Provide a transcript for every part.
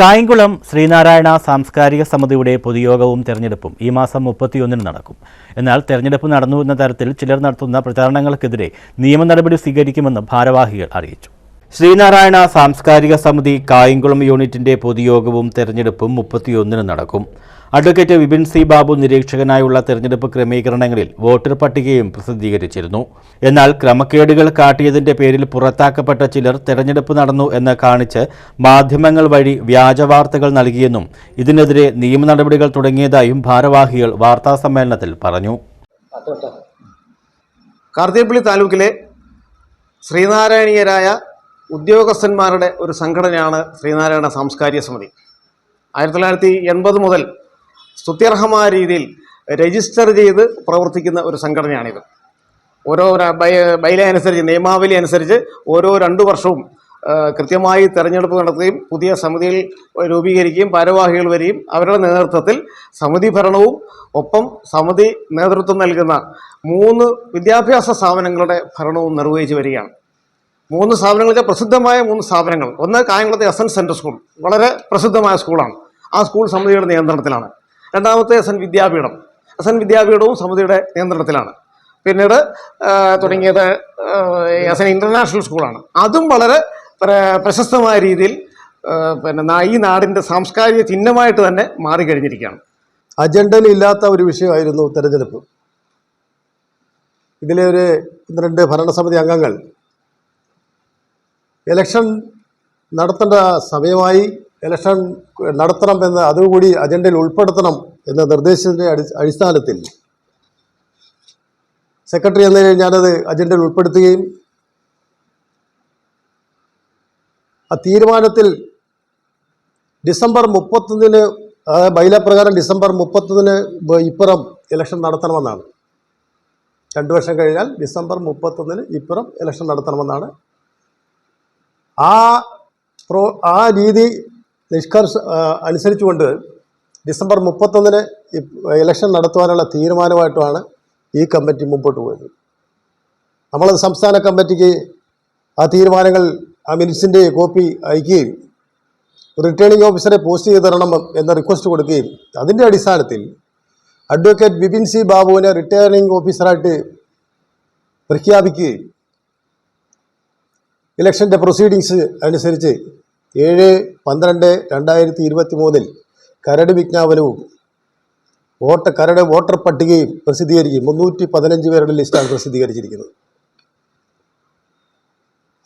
കായംകുളം ശ്രീനാരായണ സാംസ്കാരിക സമിതിയുടെ പൊതുയോഗവും തെരഞ്ഞെടുപ്പും ഈ മാസം മുപ്പത്തിയൊന്നിന് നടക്കും. എന്നാൽ തെരഞ്ഞെടുപ്പ് നടന്നു എന്ന തരത്തിൽ ചിലർ നടത്തുന്ന പ്രചാരണങ്ങൾക്കെതിരെ നിയമ നടപടി സ്വീകരിക്കുമെന്ന് ഭാരവാഹികൾ അറിയിച്ചു. ശ്രീനാരായണ സാംസ്കാരിക സമിതി കായംകുളം യൂണിറ്റിന്റെ പൊതുയോഗവും തെരഞ്ഞെടുപ്പും മുപ്പത്തിയൊന്നിന് നടക്കും. അഡ്വക്കേറ്റ് വിപിൻ സി ബാബു നിരീക്ഷകനായുള്ള തെരഞ്ഞെടുപ്പ് ക്രമീകരണങ്ങളിൽ വോട്ടർ പട്ടികയും പ്രസിദ്ധീകരിച്ചിരുന്നു. എന്നാൽ ക്രമക്കേടുകൾ കാട്ടിയതിന്റെ പേരിൽ പുറത്താക്കപ്പെട്ട ചിലർ തെരഞ്ഞെടുപ്പ് നടന്നു എന്ന് കാണിച്ച് മാധ്യമങ്ങൾ വഴി വ്യാജവാർത്തകൾ നൽകിയെന്നും ഇതിനെതിരെ നിയമ നടപടികൾ തുടങ്ങിയതായും ഭാരവാഹികൾ വാർത്താസമ്മേളനത്തിൽ പറഞ്ഞു. കാർത്തിയപ്പള്ളി താലൂക്കിലെ ശ്രീനാരായണീയരായ ഉദ്യോഗസ്ഥന്മാരുടെ ഒരു സംഘടനയാണ് ശ്രീനാരായണ സാംസ്കാരിക സമിതി. ആയിരത്തി തൊള്ളായിരത്തി എൺപത് മുതൽ സ്തുത്യർഹമായ രീതിയിൽ രജിസ്റ്റർ ചെയ്ത് പ്രവർത്തിക്കുന്ന ഒരു സംഘടനയാണിത്. ഓരോ ബൈല അനുസരിച്ച് നിയമാവലി അനുസരിച്ച് ഓരോ രണ്ടു വർഷവും കൃത്യമായി തെരഞ്ഞെടുപ്പ് നടത്തുകയും പുതിയ സമിതിയിൽ രൂപീകരിക്കുകയും ഭാരവാഹികൾ വരികയും അവരുടെ നേതൃത്വത്തിൽ സമിതി ഭരണവും ഒപ്പം സമിതി നേതൃത്വം നൽകുന്ന മൂന്ന് വിദ്യാഭ്യാസ സ്ഥാപനങ്ങളുടെ ഭരണവും നിർവഹിച്ചു വരികയാണ്. മൂന്ന് സ്ഥാപനങ്ങൾ വെച്ചാൽ പ്രസിദ്ധമായ മൂന്ന് സ്ഥാപനങ്ങൾ. ഒന്ന് കായംകുളത്തെ എസ് എൻ സെൻട്രൽ സ്കൂൾ. വളരെ പ്രസിദ്ധമായ സ്കൂളാണ്. ആ സ്കൂൾ സമിതിയുടെ നിയന്ത്രണത്തിലാണ്. രണ്ടാമത്തെ S N Vidyapeetham. S N വിദ്യാപീഠവും സമിതിയുടെ നിയന്ത്രണത്തിലാണ്. പിന്നീട് തുടങ്ങിയത് എസ് എൻ ഇന്റർനാഷണൽ സ്കൂളാണ്. അതും വളരെ പ്രശസ്തമായ രീതിയിൽ പിന്നെ ഈ നാടിന്റെ സാംസ്കാരിക ചിഹ്നമായിട്ട് തന്നെ മാറിക്കഴിഞ്ഞിരിക്കുകയാണ്. അജണ്ടയിൽ ഇല്ലാത്ത ഒരു വിഷയമായിരുന്നു തെരഞ്ഞെടുപ്പ്. ഇതിലെ ഒരു രണ്ട് ഭരണസമിതി അംഗങ്ങൾ ഇലക്ഷൻ നടത്തേണ്ട സമയമായി ഇലക്ഷൻ നടത്തണം എന്ന് അതുകൂടി അജണ്ടയിൽ ഉൾപ്പെടുത്തണം എന്ന നിർദ്ദേശത്തിന്റെ അടി അടിസ്ഥാനത്തിൽ സെക്രട്ടറി എന്ന നിലയിൽ ഞാനത് അജണ്ടയിൽ ഉൾപ്പെടുത്തുകയും ആ തീരുമാനത്തിൽ ഡിസംബർ മുപ്പത്തൊന്നിന് ബൈല പ്രകാരം ഡിസംബർ മുപ്പത്തൊന്നിന് ഇപ്പുറം ഇലക്ഷൻ നടത്തണമെന്നാണ്. രണ്ട് വർഷം കഴിഞ്ഞാൽ ഡിസംബർ മുപ്പത്തൊന്നിന് ഇപ്പുറം ഇലക്ഷൻ നടത്തണമെന്നാണ് ആ പ്രോ ആ രീതി നിഷ്കർഷ അനുസരിച്ചുകൊണ്ട് ഡിസംബർ മുപ്പത്തൊന്നിന് ഇലക്ഷൻ നടത്തുവാനുള്ള തീരുമാനമായിട്ടുമാണ് ഈ കമ്മിറ്റി മുമ്പോട്ട് പോയത്. നമ്മളത് സംസ്ഥാന കമ്മിറ്റിക്ക് ആ തീരുമാനങ്ങൾ ആ മിനിറ്റ്സിന്റെ കോപ്പി അയക്കുകയും റിട്ടേണിംഗ് ഓഫീസറെ പോസ്റ്റ് ചെയ്ത് തരണം എന്ന റിക്വസ്റ്റ് കൊടുക്കുകയും അതിന്റെ അടിസ്ഥാനത്തിൽ അഡ്വക്കേറ്റ് ബിപിൻ സി ബാബുവിനെ റിട്ടേണിംഗ് ഓഫീസറായിട്ട് പ്രഖ്യാപിക്കുകയും ഇലക്ഷന്റെ പ്രൊസീഡിങ്സ് അനുസരിച്ച് ഏഴ് പന്ത്രണ്ട് രണ്ടായിരത്തി ഇരുപത്തി മൂന്നിൽ കരട് വിജ്ഞാപനവും വോട്ട കരട് വോട്ടർ പട്ടികയും പ്രസിദ്ധീകരിക്കും മുന്നൂറ്റി പതിനഞ്ച് പേരുടെ ലിസ്റ്റാണ് പ്രസിദ്ധീകരിച്ചിരിക്കുന്നത്.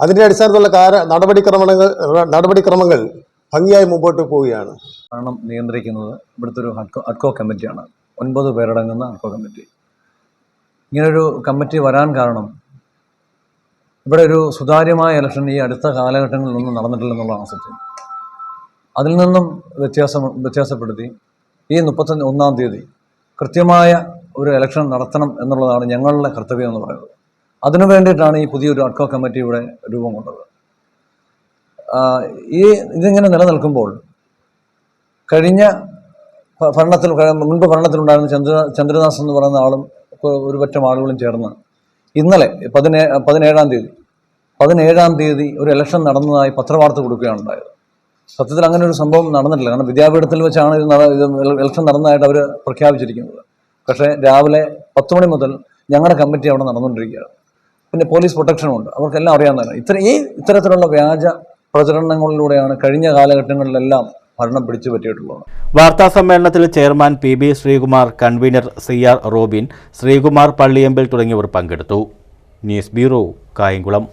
അതിന്റെ അടിസ്ഥാനത്തിലുള്ള കാര നടപടിക്രമങ്ങൾ നടപടിക്രമങ്ങൾ ഭംഗിയായി മുമ്പോട്ട് പോവുകയാണ്. ഭരണം നിയന്ത്രിക്കുന്നത് ഇവിടുത്തെ ഒരു അഡ്കോ അഡ്കോ കമ്മിറ്റിയാണ്. ഒൻപത് പേരടങ്ങുന്ന അഡ്കോ കമ്മിറ്റി. ഇങ്ങനൊരു കമ്മിറ്റി വരാൻ കാരണം ഇവിടെ ഒരു സുതാര്യമായ ഇലക്ഷൻ ഈ അടുത്ത കാലഘട്ടങ്ങളിലൊന്നും നടന്നിട്ടില്ലെന്നുള്ളതാണ് സത്യം. അതിൽ നിന്നും വ്യത്യാസം വ്യത്യാസപ്പെടുത്തി ഈ മുപ്പത്തഞ്ച് ഒന്നാം തീയതി കൃത്യമായ ഒരു ഇലക്ഷൻ നടത്തണം എന്നുള്ളതാണ് ഞങ്ങളുടെ കർത്തവ്യം എന്ന് പറയുന്നത്. അതിനു വേണ്ടിയിട്ടാണ് ഈ പുതിയൊരു അഡ്കോ കമ്മിറ്റി ഇവിടെ രൂപം കൊണ്ടത്. ഈ ഇതിങ്ങനെ നിലനിൽക്കുമ്പോൾ കഴിഞ്ഞ ഭരണത്തിൽ മുൻപ് ഭരണത്തിലുണ്ടായിരുന്ന ചന്ദ്ര ചന്ദ്രദാസ് എന്ന് പറയുന്ന ആളും ഒരുപറ്റം ഒരു പറ്റം ആളുകളും ചേർന്ന് ഇന്നലെ പതിനേ പതിനേഴാം തീയതി പതിനേഴാം തീയതി ഒരു ഇലക്ഷൻ നടന്നതായി പത്രവാർത്ത കൊടുക്കുകയാണ് ഉണ്ടായത്. സത്യത്തിൽ അങ്ങനെ ഒരു സംഭവം നടന്നിട്ടില്ല. കാരണം വിദ്യാപീഠത്തിൽ വെച്ചാണ് ഇത് ഇലക്ഷൻ നടന്നതായിട്ട് അവർ പ്രഖ്യാപിച്ചിരിക്കുന്നത്. പക്ഷേ രാവിലെ പത്ത് മണി മുതൽ ഞങ്ങളുടെ കമ്മിറ്റി അവിടെ നടന്നുകൊണ്ടിരിക്കുകയാണ്. പിന്നെ പോലീസ് പ്രൊട്ടക്ഷനും ഉണ്ട്. അവർക്കെല്ലാം അറിയാവുന്നതാണ്. ഇത്ര ഈ ഇത്തരത്തിലുള്ള വ്യാജ പ്രചരണങ്ങളിലൂടെയാണ് കഴിഞ്ഞ കാലഘട്ടങ്ങളിലെല്ലാം ഭരണം പിടിച്ചു പറ്റിയിട്ടുള്ളത് വാർത്താ സമ്മേളനത്തിൽ chairman P B Sreekumar convener C R Robin Sreekumar Palliyampil തുടങ്ങിയവർ പങ്കെടുത്തു. News bureau Kayamkulam.